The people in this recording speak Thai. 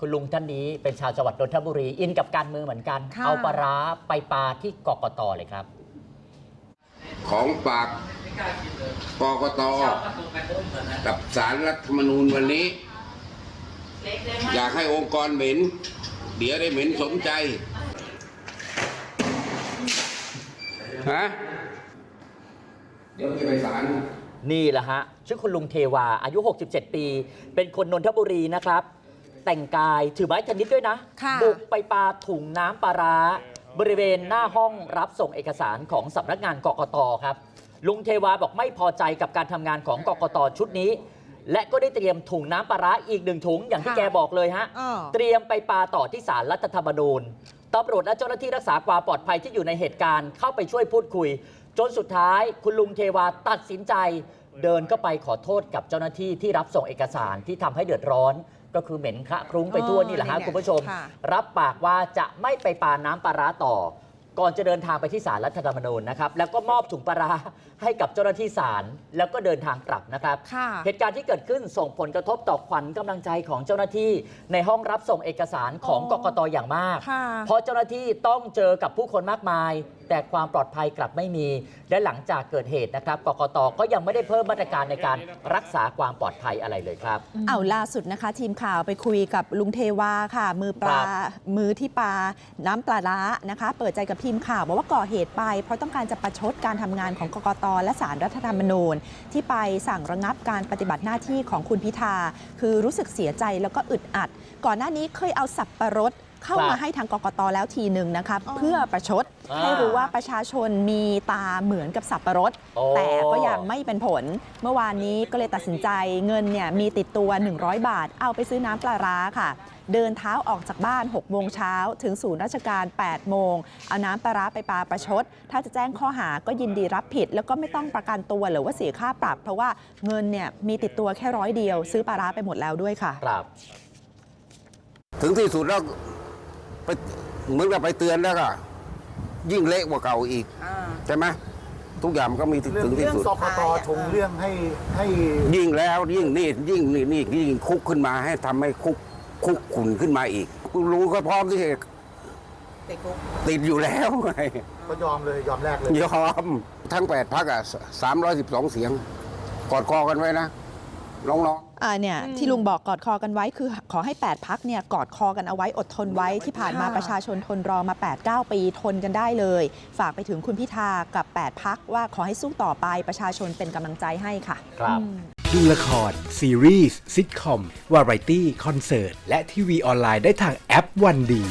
คุณลุงท่านนี้เป็นชาวจังหวัดนนทบุรี อินกับการเมืองเหมือนกัน ค่ะ เอาปลาร้าไปปลาที่กกตเลยครับ ของฝากกกตกับสารรัฐธรรมนูญวันนี้ อยากให้องค์กรเหม็น เดี๋ยวได้เหม็นสมใจ ฮะ เดี๋ยวจะไปศาลนี่แหละฮะชื่อคุณลุงเทวาอายุ 67 ปี เป็นคนนนทบุรีนะครับ แต่งกาย ถือไม้ชนิดด้วยนะค่ะบุกไปปาถุงน้ำปลาร้า บริเวณหน้าห้องรับส่งเอกสารของสำนักงานกกตครับ ลุงเทวาบอกไม่พอใจกับการทำงานของกกตชุดนี้ และก็ได้เตรียมถุงน้ำปลาร้าอีกหนึ่งถุงอย่างที่ค่ะแกบอกเลยฮะ อ้อ เตรียมไปปาต่อที่ศาลรัฐธรรมนูญตำรวจและเจ้าหน้าที่รักษาความปลอดภัยที่อยู่ในเหตุการณ์เข้าไปช่วยพูดคุย จนสุดท้ายคุณลุงเทวาตัดสินใจ เดินก็ไปขอโทษกับเจ้าหน้าที่ที่รับส่งเอกสารที่ทำให้เดือดร้อน ก็คือเหม็นคละคลุ้งไปทั่วอ๋อนี่แหละฮะนี่ไงคุณผู้ชมค่ะรับปากว่าจะไม่ไปปาน้ำปลาร้าต่อ ก่อนจะเดินทางไปที่ศาลรัฐธรรมนูญนะครับแล้วก็มอบถุงปลาร้าให้กับเจ้าหน้าที่ศาลแล้วก็เดินทางกลับนะครับค่ะเหตุการณ์ที่เกิดขึ้นส่งผลกระทบต่อขวัญกำลังใจของเจ้าหน้าที่ ในห้องรับส่งเอกสารของอ๋กอกตอย่างมากค่ะเพราะเจ้าหน้าที่ต้องเจอกับผู้คนมากมาย แต่ความปลอดภัยกลับไม่มี และหลังจากเกิดเหตุนะครับกกตก็ยังไม่ได้เพิ่มมาตรการในการรักษาความปลอดภัยอะไรเลยครับ เอาล่าสุดนะคะ ทีมข่าวไปคุยกับลุงเทวาค่ะ มือปลาครับมือที่ปลาน้ำปลาร้านะคะ เปิดใจกับทีมข่าวบอกว่าก่อเหตุไป เพราะต้องการจะประชดการทำงานของกกตและสารรัฐธรรมนูญ ที่ไปสั่งระงับการปฏิบัติหน้าที่ของคุณพิธาคือรู้สึกเสียใจแล้วก็อึดอัด ก่อนหน้านี้เคยเอาสับประรด เข้าครับมาให้ทางกกตแล้วทีหนึ่งนะคะอ๋อเพื่อประชดอ่าให้รู้ว่าประชาชนมีตาเหมือนกับสับประรดโอ้แต่ก็ยังไม่เป็นผล เมื่อวานนี้ก็เลยตัดสินใจเงินเนี่ยมีติดตัว 100 บาท เอาไปซื้อน้ำปลาร้าค่ะ เดินเท้าออกจากบ้าน 6 โมงเช้า ถึงศูนย์ราชการ 8 โมง เอาน้ำปลาร้าไปปาประชด ถ้าจะแจ้งข้อหาก็ยินดีรับผิด แล้วก็ไม่ต้องประกันตัวหรือว่าเสียค่าปรับ เพราะว่าเงินเนี่ยมีติดตัวแค่ร้อยเดียว ซื้อปลาร้าไปหมดแล้วด้วยค่ะ ครับ ถึงที่สุดแล้ว ไปเหมือนกับไปเตือนแล้วก็ยิ่งเละกว่าเก่าอีกอ่า ใช่ไหมทุกอย่างมันก็มีถึงเรื่องที่เรื่องสุด สกตชงเรื่องให้ให้ยิ่งแล้วยิ่งนี่ยิ่งนี่นี่ยิ่งคุกขึ้นมาให้ทำให้คุกคุกขุนขึ้นมาอีกรู้ก็พร้อมที่จะติดคุกติดอยู่แล้วไงก็ยอมเลยยอมแลกเลยยอมทั้งแปดพักอะสามร้อยสิบสองเสียง กอดคอกันไว้นะ น้องๆอ่าเนี่ยที่ลุงบอกกอดคอกันไว้คือขอให้ 8 พักเนี่ยกอดคอกันเอาไว้อดทนไว้ที่ผ่านมาค่ะประชาชนทนรอมา 8-9 ปีทนกันได้เลย ฝากไปถึงคุณพิธากับ 8 พักว่าขอให้สู้ต่อไปประชาชนเป็นกำลังใจให้ค่ะครับดูละคร ซีรีส์ซิทคอม วาไรตี้ คอนเสิร์ต และทีวีออนไลน์ได้ทางแอปวันดี